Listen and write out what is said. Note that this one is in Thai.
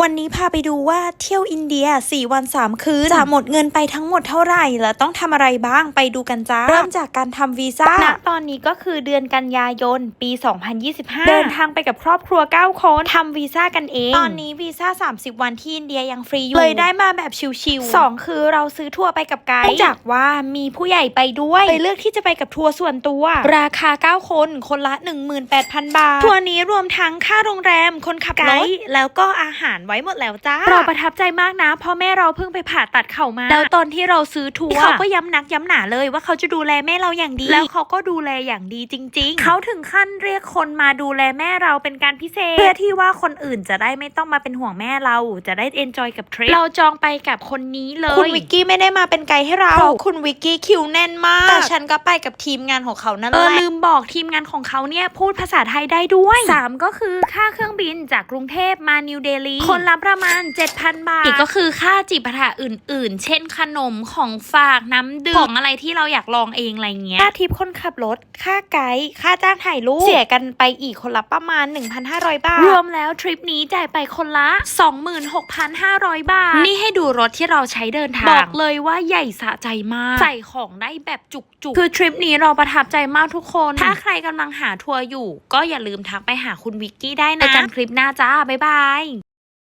วันนี้พาไปดูว่าเที่ยวอินเดีย 4 วัน 3 คืน จะหมดเงินไปทั้งหมดเท่าไหร่ และต้องทำอะไรบ้างไปดูกันจ้า เริ่มจากการทำวีซ่าณตอนนี้ก็คือเดือนกันยายน ปี 2025 เดินทางไปกับครอบครัว 9 คนทำวีซ่ากันเอง ตอนนี้วีซ่า 30 วันที่อินเดียยังฟรีอยู่ เลยได้มาแบบชิวๆสองคือเราซื้อทัวร์ไปกับไกด์เนื่องจากว่ามีผู้ใหญ่ไปด้วยเลยเลือกที่จะไปกับทัวร์ส่วนตัว ราคา 9 คนคนละ 18,000 บาททัวร์นี้รวมทั้งค่าโรงแรมคนขับรถแล้วก็อาหารไว้หมดแล้วจ้า เราประทับใจมากนะเพราะแม่เราเพิ่งไปผ่าตัดเข่ามา แล้วตอนที่เราซื้อทัวร์เขาก็ย้ำนักย้ำหนาเลยว่าเขาจะดูแลแม่เราอย่างดี แล้วเขาก็ดูแลอย่างดีจริง ๆ เขาถึงขั้นเรียกคนมาดูแลแม่เราเป็นการพิเศษ เพื่อที่ว่าคนอื่นจะได้ไม่ต้องมาเป็นห่วงแม่เราจะได้เอนจอยกับทริปเราจองไปกับคนนี้เลยคุณวิกกี้ไม่ได้มาเป็นไกด์ให้เราเพราะคุณวิกกี้คิวแน่นมากแต่ฉันก็ไปกับทีมงานของเขานั่นเอแหอละลืมบอกทีมงานของเขาเนี่ยพูดภาษาไทยได้ด้วย 3 ก็คือค่าเครื่องบินจากกรุงเทพมานิวเดลีคนละประมาณ 7,000 บาท อีกก็คือค่าจิปาถะอื่น ๆ เช่นขนมของฝากน้ำดื่มของอะไรที่เราอยากลองเองอะไรเงี้ย ค่าทิปคนขับรถ ค่าไกด์ ค่าจ้างถ่ายรูป เสียกันไปอีกคนละประมาณ 1,500 บาท รวมแล้วทริปนี้จ่ายไปคนละ 26,500 บาท นี่ให้ดูรถที่เราใช้เดินทาง บอกเลยว่าใหญ่สะใจมาก ใส่ของได้แบบจุก ๆ คือทริปนี้เราประทับใจมากทุกคน ถ้าใครกำลังหาทัวร์อยู่ ก็อย่าลืมทักไปหาคุณวิกกี้ได้นะเจอกันคลิปหน้าจ้า บ๊ายบาย